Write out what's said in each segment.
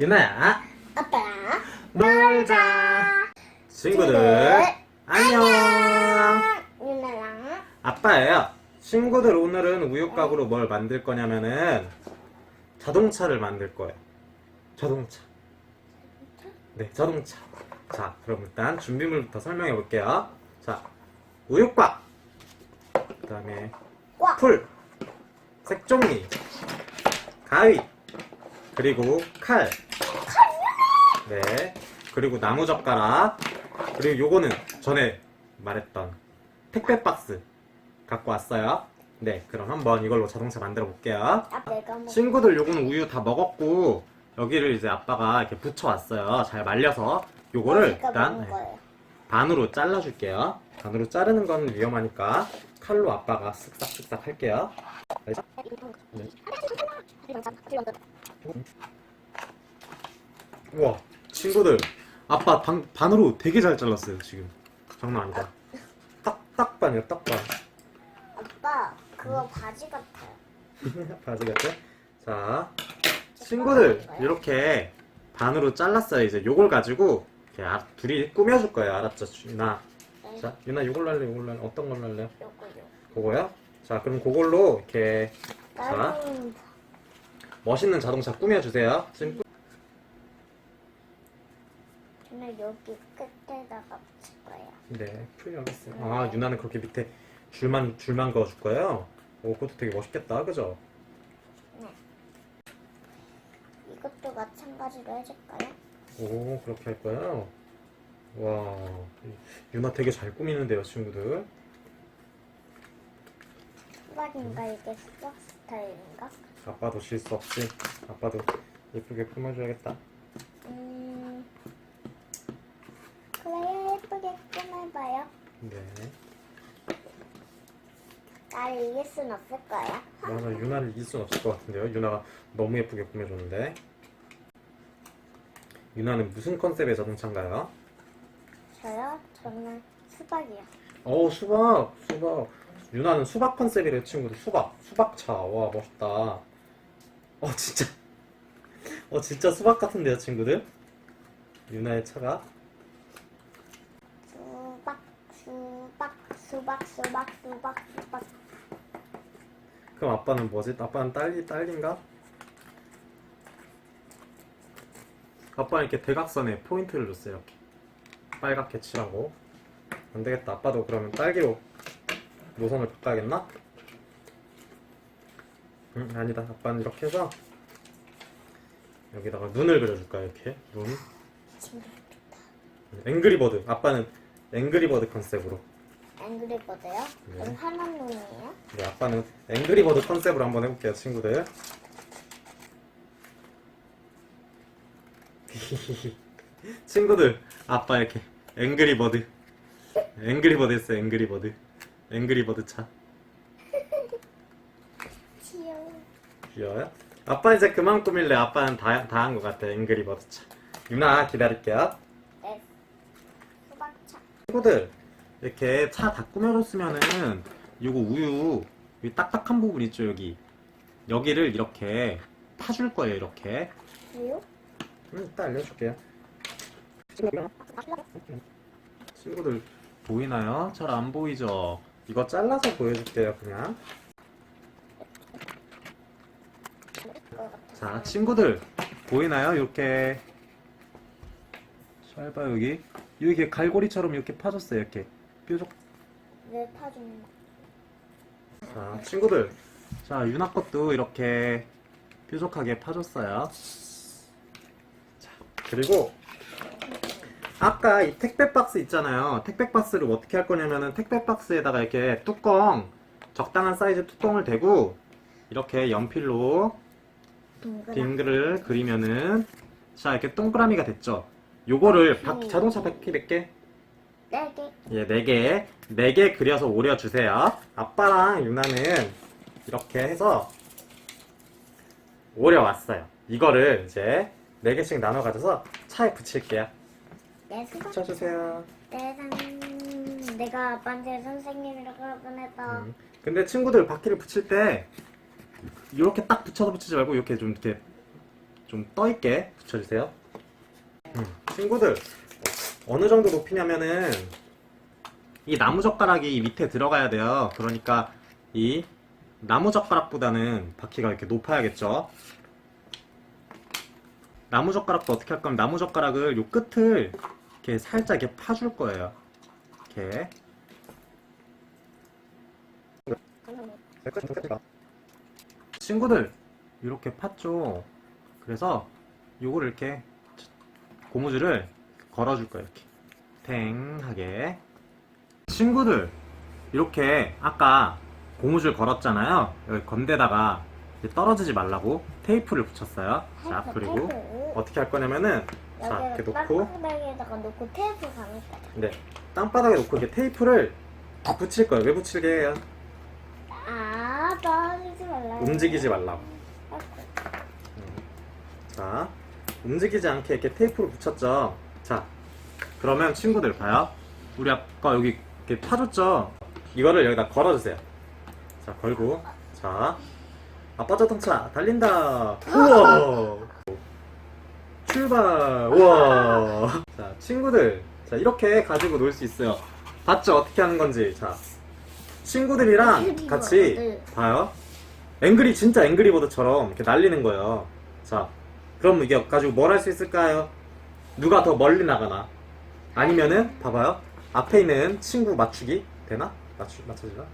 유나야. 아빠랑 놀자. 친구들 안녕. 유나랑 아빠예요. 친구들 오늘은 우유곽으로 뭘 만들 거냐면은 자동차를 만들 거예요. 자동차. 네 자동차. 자 그럼 일단 준비물부터 설명해 볼게요. 자 우유곽 그 다음에 꽉. 풀 색종이 가위 그리고 칼 네. 그리고 나무 젓가락. 그리고 요거는 전에 말했던 택배 박스 갖고 왔어요. 네, 그럼 한번 이걸로 자동차 만들어 볼게요. 아 내가 먹 친구들 요거는 우유 다 먹었고 여기를 이제 아빠가 이렇게 붙여 왔어요. 잘 말려서 요거를 내가 일단 먹은 거예요. 반으로 잘라 줄게요. 반으로 자르는 건 위험하니까 칼로 아빠가 쓱싹쓱싹 할게요. 네. 우와, 친구들 아빠 반, 반으로 되게 잘 잘랐어요, 지금. 장난 아니다. 딱, 딱 반이야, 딱 반. 아빠 그거 바지 같아요. 바지 같아? 자, 친구들 이렇게 반으로 잘랐어요. 이제 요걸 가지고 이렇게 아- 둘이 꾸며줄 거예요. 알았죠, 유나? 네. 자, 유나 요걸로 할래? 요걸로 할래? 어떤 걸로 할래요? 요거요. 그거요? 자, 그럼 그걸로 이렇게 나는 멋있는 자동차 꾸며주세요. 지금 꾸- 저는 여기 끝에다가 붙일 거예요. 네, 풀 여기 있어요. 아, 유나는 그렇게 밑에 줄만 줄만 그어줄 거예요. 오, 그것도 되게 멋있겠다, 그죠? 이것도 마찬가지로 해줄까요? 오, 그렇게 할 거예요. 와, 유나 되게 잘 꾸미는데요, 친구들. 수박인가 이게 수박 스타일인가? 아빠도 질수 없지. 아빠도 예쁘게 꾸며줘야겠다. 음 그래요 예쁘게 꾸며봐요. 네. 나를 이길 순 없을 거야. 나는 유나를 이길 순 없을 것 같은데요. 유나가 너무 예쁘게 꾸며줬는데. 유나는 무슨 컨셉의 자동차인가요? 저요? 저는 수박이요. 어 수박 수박 유나는 수박 컨셉이래 친구들 수박 수박차 와 멋있다 어 진짜 어 진짜 수박 같은데요 친구들 유나의 차가 수박 수박 수박 수박 수박 수박. 그럼 아빠는 뭐지? 아빠는 딸기 딸기인가? 아빠는 이렇게 대각선에 포인트를 줬어요 이렇게. 빨갛게 칠하고. 안 되겠다. 아빠도 그러면 딸기로 노선을 바꿔야겠나? 응 아니다. 아빠는 이렇게 해서 여기다가 눈을 그려줄까 이렇게? 눈. 앵그리버드. 아빠는 앵그리버드 컨셉으로 앵그리버드요? 네. 그럼 하나눈이에요 네, 아빠는 앵그리버드 컨셉으로 한번 해볼게요, 친구들. 친구들, 아빠 이렇게 앵그리버드, 앵그리버드 했어요, 앵그리버드, 앵그리버드 차. 귀여워. 귀여워요? 아빠 이제 그만 꾸밀래. 아빠는 다 다 한 것 같아, 앵그리버드 차. 유나 기다릴게요. 네. 수박차. 친구들 이렇게 차 다 꾸며줬으면은 요거 우유 이 딱딱한 부분 있죠 여기 여기를 이렇게 파줄 거예요 이렇게 우유? 음, 이따 알려줄게요 친구들 보이나요? 잘 안 보이죠? 이거 잘라서 보여줄게요 그냥 자 친구들 보이나요? 이렇게 잘 봐요 여기 여기 갈고리처럼 이렇게 파졌어요 이렇게 뾰족 네, 파주는 자, 친구들. 자, 유나 것도 이렇게 뾰족하게 파줬어요. 자, 그리고 아까 이 택배 박스 있잖아요. 택배 박스를 어떻게 할 거냐면은 택배 박스에다가 이렇게 뚜껑, 적당한 사이즈 뚜껑을 대고 이렇게 연필로 빙글을 그리면은 자, 이렇게 동그라미가 됐죠. 요거를 바- 자동차 바퀴 몇 개? 네 개. 예, 네 개, 네 개 그려서 오려주세요. 아빠랑 유나는 이렇게 해서 오려왔어요. 이거를 이제 네 개씩 나눠 가져서 차에 붙일게요. 네. 붙여주세요. 네, 선... 내가 아빠한테 선생님이라고 보냈다. 음. 근데 친구들 바퀴를 붙일 때 이렇게 딱 붙여서 붙이지 말고 이렇게 좀 이렇게 좀 떠있게 붙여주세요. 음, 친구들, 어느 정도 높이냐면은, 이 나무 젓가락이 밑에 들어가야 돼요. 그러니까, 이 나무 젓가락보다는 바퀴가 이렇게 높아야겠죠. 나무 젓가락도 어떻게 할 거면 나무 젓가락을 요 끝을 이렇게 살짝 이렇게 파줄 거예요. 이렇게. 친구들 이렇게 팠죠. 그래서 요거를 이렇게 고무줄을 걸어줄 거예요. 이렇게 탱하게. 친구들 이렇게 아까 고무줄 걸었잖아요. 여기 건대다가 이제 떨어지지 말라고 테이프를 붙였어요. 자 그리고 어떻게 할 거냐면은 자 이렇게 놓고 땅바닥에다가 놓고 테이프 감을 거죠. 네 땅바닥에 놓고 이렇게 테이프를 다 붙일 거예요. 왜 붙이게 해요? 아, 떨어지지 말라. 움직이지 말라고. 자, 움직이지 않게 이렇게 테이프를 붙였죠. 자, 그러면 친구들 봐요. 우리 아까 여기 이렇게 파줬죠? 이거를 여기다 걸어주세요. 자, 걸고. 자, 아빠 자동차 달린다. 우와! 출발! 우와! 자, 친구들. 자, 이렇게 가지고 놀 수 있어요. 봤죠? 어떻게 하는 건지. 자, 친구들이랑 같이 봐요. 앵그리 진짜 앵그리버드처럼 이렇게 날리는 거예요. 자, 그럼 이게 가지고 뭘 할 수 있을까요? 누가 더 멀리 나가나? 아니면은 봐봐요. 앞에 있는 친구 맞추기 되나? 맞추 맞춰지나?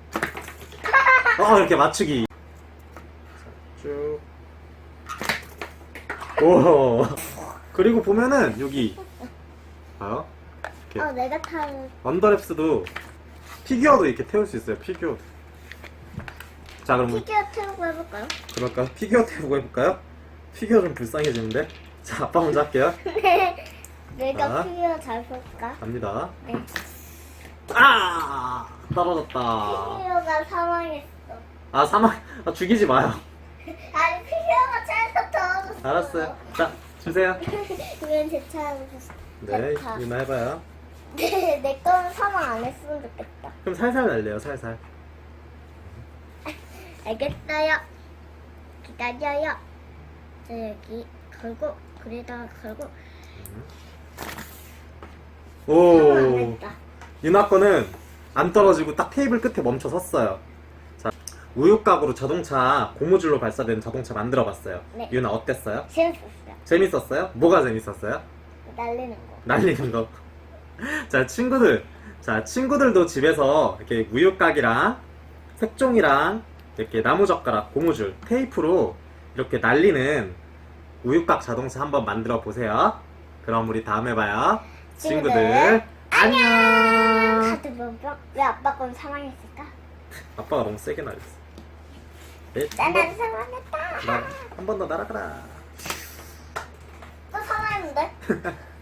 어 이렇게 맞추기. 자, 쭉. 오. 그리고 보면은 여기 봐요. 어, 내가 타는 언더랩스도 피규어도 이렇게 태울 수 있어요. 피규어. 자 그럼 피규어 태우고 해볼까요? 그럴까? 피규어 태우고 해볼까요? 피규어 좀 불쌍해지는데? 자, 아빠 먼저 할게요. 네. 내가 자. 피규어 잘 볼까? 갑니다. 네. 아! 떨어졌다. 피규어가 사망했어. 아, 사망, 아, 죽이지 마요. 아니, 피규어가 차에서 떨어졌어. 알았어요. 자, 주세요. 이건 제 차에서. 네, 됐다. 유나 해봐요. 네, 내 거는 사망 안 했으면 좋겠다. 그럼 살살 날려요, 살살. 알겠어요. 기다려요. 자, 여기 걸고, 그래다가 걸고. 사 안 오. 했다. 유나 거는 안 떨어지고 딱 테이블 끝에 멈춰 섰어요. 자, 우유곽으로 자동차, 고무줄로 발사된 자동차 만들어 봤어요. 네. 유나 어땠어요? 재밌었어요. 재밌었어요? 뭐가 재밌었어요? 날리는 거. 날리는 거. 자, 친구들. 자, 친구들도 집에서 이렇게 우유곽이랑 색종이랑 이렇게 나무젓가락, 고무줄, 테이프로 이렇게 날리는 우유곽 자동차 한번 만들어 보세요. 그럼 우리 다음에 봐요. 친구들, 안녕! 카드 먹어? 왜 아빠 건 사망했을까? 아빠가 너무 세게 날렸어. 네, 나는 사망했다. 한번 더 날아가라. 또 사망했는데?